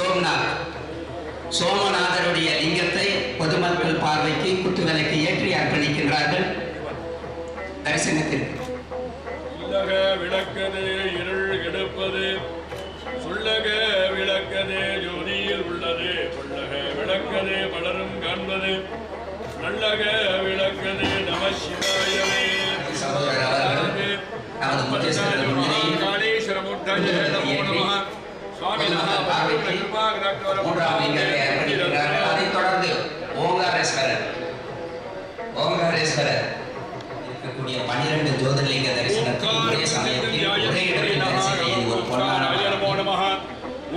சோம்நாத். சோமநாதருடைய லிங்கத்தை பொதுமக்கள் பார்வைக்கு குத்துவிளக்கு ஏற்றி அர்ப்பணிக்கின்றார்கள். தரிசனத்திற்கு. உள்ளக விளக்கது இருள் விளக்கது ஜோதியில் உள்ளது. உள்ளக விளக்கது பலரும் காண்பது நல்லக விளக்கது நம சிவாயவே. சகோதரர் நமது முன்னிலையில் நமோ நம. மூன்றாம் லிங்கத்தை அதைத் தொடர்ந்து ஓங்காரேஸ்வரர் ஓங்காரேஸ்வரர் இருக்கக்கூடிய பனிரெண்டு ஜோதிர்லிங்க தரிசனத்தில் ஒரே சமயத்தில் ஒரே இடத்தில் தரிசனம் ஒரு பொன்னான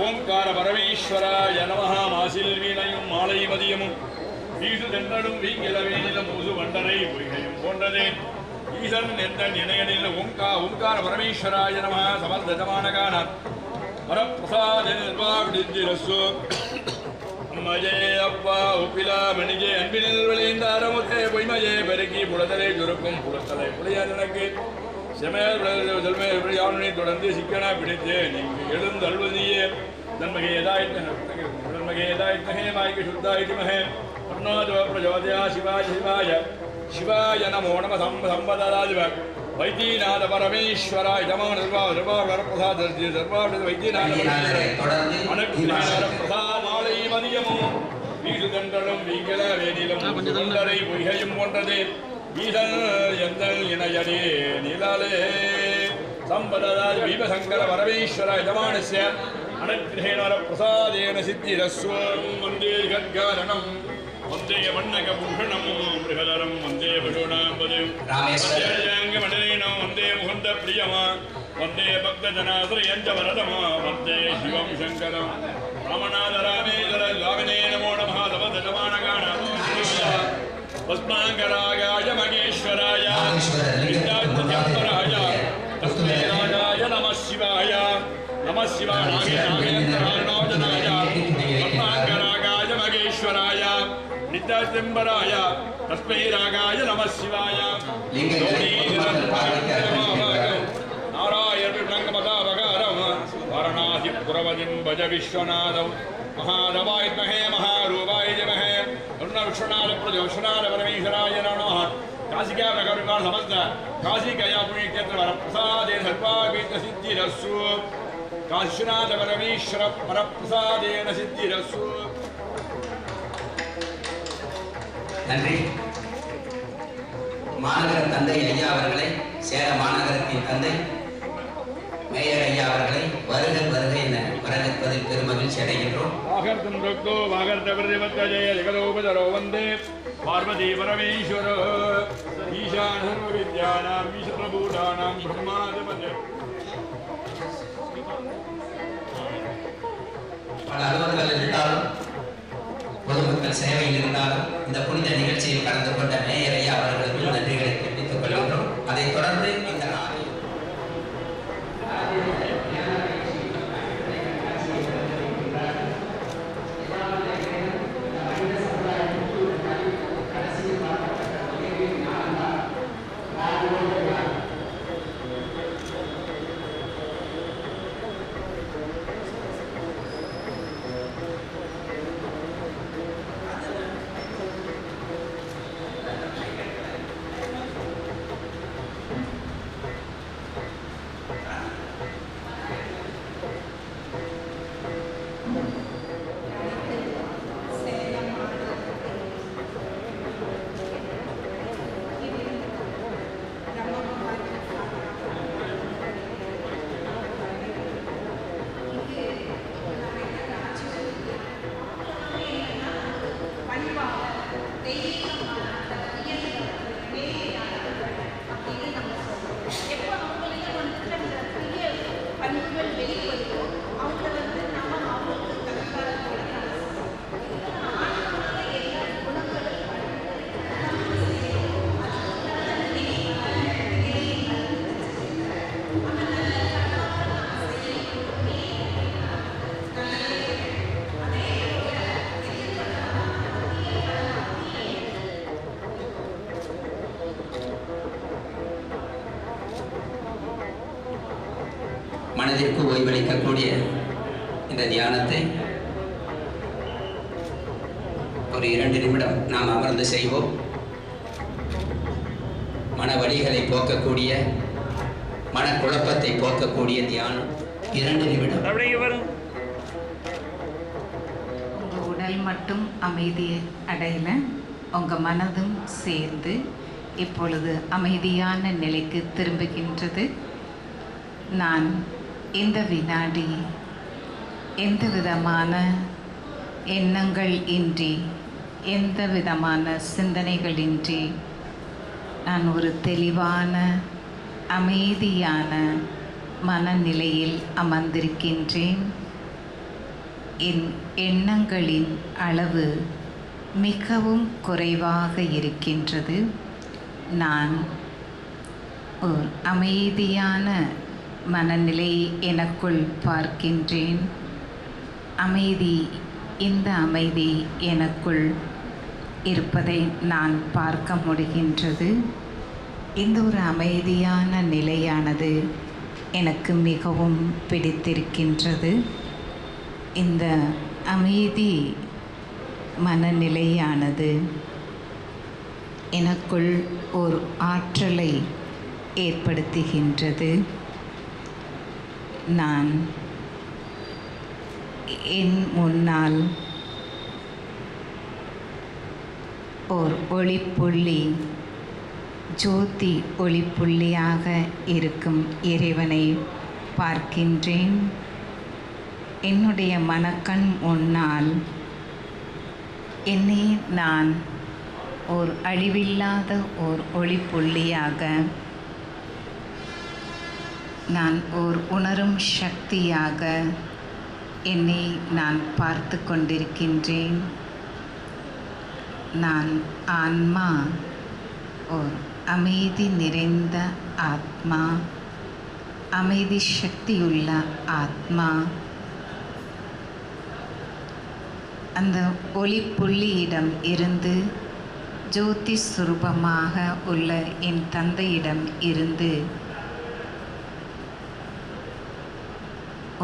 ஓம்கார பரமேஸ்வராய மாசில் வீணையும் மாலை மதியமும் வீசு வண்டரை பொய்கையும் போன்றதே ஈசன் எந்த இணையனில் ஓங்கா ஓம்கார பரமேஸ்வராய நம சமர்தமான வரப்பிரசாத நிர்வாகிரஸ்ஸு அப்பா ஒப்பிலா மணிஜே அன்பினில் விளைந்த அறமுத்தே பொய்மையே பெருக்கி புலத்தலை சுருக்கும் புலத்தலை புளியார் எனக்கு. செமையார் தொடர்ந்து சிக்கனா பிடித்து நீங்க எழுந்தல்வதியே தன்மகே எதாயித்த தன்மகே எதாயித்தகே மாய்க்கு சுத்தாயித்தி பிரஜோதயா சிவாய சிவாய சிவாய நமோ நம சம்ப வைத்தியநாத பரமேஸ்வராய நமோ நிர்வா நிர்வா வரப்பிரசாத நிர்வா வைத்தியநாத அனுப்பினார பிரசாமாலை மதியமும் வீடு தண்டலும் வீங்கல வேதிலும் சுந்தரை பொய்கையும் போன்றது. ஈசன் எந்தல் இணையனே நிலாலே. வீபசங்கர பரமேஸ்வர அனுகிரகேண பிரசாதேன சித்திரஸ்வம். வந்தே கத்காரணம் வந்தே வண்ணக பூஷணம் மிருகதரம். வந்தே वंदे मुकुन्द प्रियमा वंदे भक्तजनाश्रयञ्च वरदमा वंदे शिवं शङ्करं। रामनाथ रामेश्वर स्वामिने नमो नमः तपदमाणगाण पद्माङ्गरागाय महेश्वराय। विद्यापराय तस्मै राजाय नमः शिवाय। नमः शिवाय। नागे नागेन्द्राय स्तम्भराय तस्मै रागाय नमः शिवाय। नारायणङ्गमदावगारं वारणासिपुरवदिं भज विश्वनाथौ महादवाय महे महारूपाय महे अरुणविश्वनाथ प्रजोश्वनाथ परमेश्वराय नमः काशिका प्रकौरिका समस्त काशिकया पुण्यक्षेत्र वरप्रसादे सर्वागीतसिद्धिरस्सु। काशिनाथ परमेश्वर परप्रसादेन सिद्धिरस्सु। நன்றி. மாநகர தந்தை ஐயா அவர்களை சேர மாநகரத்தின் தந்தை மேயர் ஐயா அவர்களை வருக வருக என வரவேற்பதில் பெரும் மகிழ்ச்சி அடைகின்றோம். பார்வதி பரமேஸ்வர ஈசான வித்யானாம் ஈஸ்வரபூதானாம் பிரம்மாதிபதே. பல அலுவலர்கள் இருந்தாலும் சேவையில் இருந்தாலும் இந்த புனித நிகழ்ச்சியில் கலந்து கொண்ட மேயரையா ஐயா அவர்களுக்கு நன்றிகளை தெரிவித்துக் கொள்கின்றோம். அதைத் தொடர்ந்து மனதிற்கு ஓய்வளிக்கக்கூடிய இந்த தியானத்தை ஒரு இரண்டு நிமிடம் நாம் அமர்ந்து செய்வோம். மன வலிகளை போக்கக்கூடிய மனக்குழப்பத்தை போக்கக்கூடிய தியானம் இரண்டு நிமிடம். உடல் மட்டும் அமைதி அடையல உங்கள் மனதும் சேர்ந்து இப்பொழுது அமைதியான நிலைக்கு திரும்புகின்றது. நான் இந்த வினாடி எந்த விதமான எண்ணங்கள் இன்றி எந்த விதமான சிந்தனைகளின்றி நான் ஒரு தெளிவான அமைதியான மனநிலையில் அமர்ந்திருக்கின்றேன். என் எண்ணங்களின் அளவு மிகவும் குறைவாக இருக்கின்றது. நான் ஒரு அமைதியான மனநிலை எனக்குள் பார்க்கின்றேன். அமைதி இந்த அமைதி எனக்குள் இருப்பதை நான் பார்க்க முடிகின்றது. இந்த ஒரு அமைதியான நிலையானது எனக்கு மிகவும் பிடித்திருக்கின்றது. இந்த அமைதி மனநிலையானது எனக்குள் ஒரு ஆற்றலை ஏற்படுத்துகின்றது. நான் என் முன்னால் ஓர் ஒளிப்புள்ளி ஜோதி ஒளிப்புள்ளியாக இருக்கும் இறைவனை பார்க்கின்றேன். என்னுடைய மனக்கண் முன்னால் என்னை நான் ஓர் அழிவில்லாத ஓர் ஒளிப்புள்ளியாக நான் ஓர் உணரும் சக்தியாக என்னை நான் பார்த்து கொண்டிருக்கின்றேன். நான் ஆன்மா ஓர் அமைதி நிறைந்த ஆத்மா அமைதி சக்தியுள்ள ஆத்மா. அந்த ஒளி புள்ளியிடம் இருந்து ஜோதி சுரூபமாக உள்ள என் தந்தையிடம் இருந்து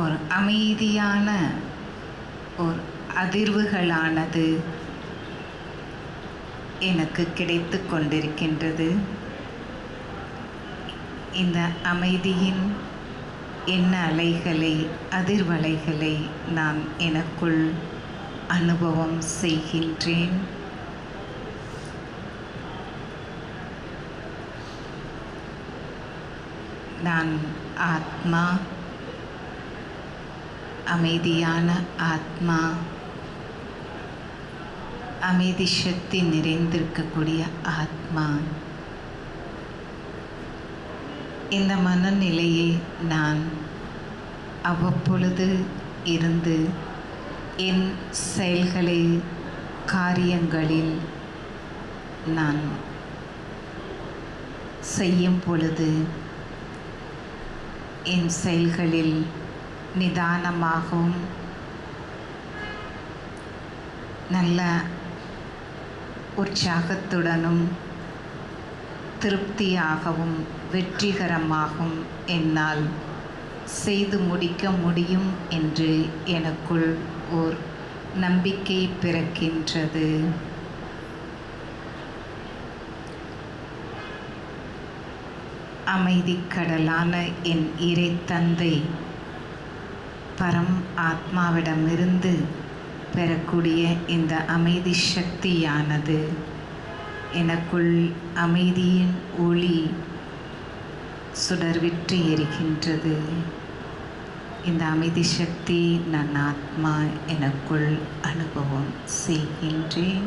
ஒரு அமைதியான ஒரு அதிர்வுகளானது எனக்கு கிடைத்து கொண்டிருக்கின்றது. இந்த அமைதியின் எண்ண அலைகளை அதிர்வலைகளை நான் எனக்குள் அனுபவம் செய்கின்றேன். நான் ஆத்மா அமைதியான ஆத்மா அமைதி சக்தி நிறைந்திருக்கக்கூடிய ஆத்மா. இந்த மனநிலையை நான் அவ்வப்பொழுது இருந்து என் செயல்களை காரியங்களில் நான் செய்யும் பொழுது என் செயல்களில் நிதானமாகவும் நல்ல உற்சாகத்துடனும் திருப்தியாகவும் வெற்றிகரமாகவும் என்னால் செய்து முடிக்க முடியும் என்று எனக்குள் ஓர் நம்பிக்கை பிறக்கின்றது. அமைதிக்கடலான என் இறை தந்தை பரம் ஆத்மாவிடமிருந்து பெறக்கூடிய இந்த அமைதி சக்தியானது. எனக்குள் அமைதியின் ஒளி சுடர்விட்டு எரிகின்றது. இந்த அமைதி சக்தி நான் ஆத்மா எனக்குள் அனுபவம் செய்கின்றேன்.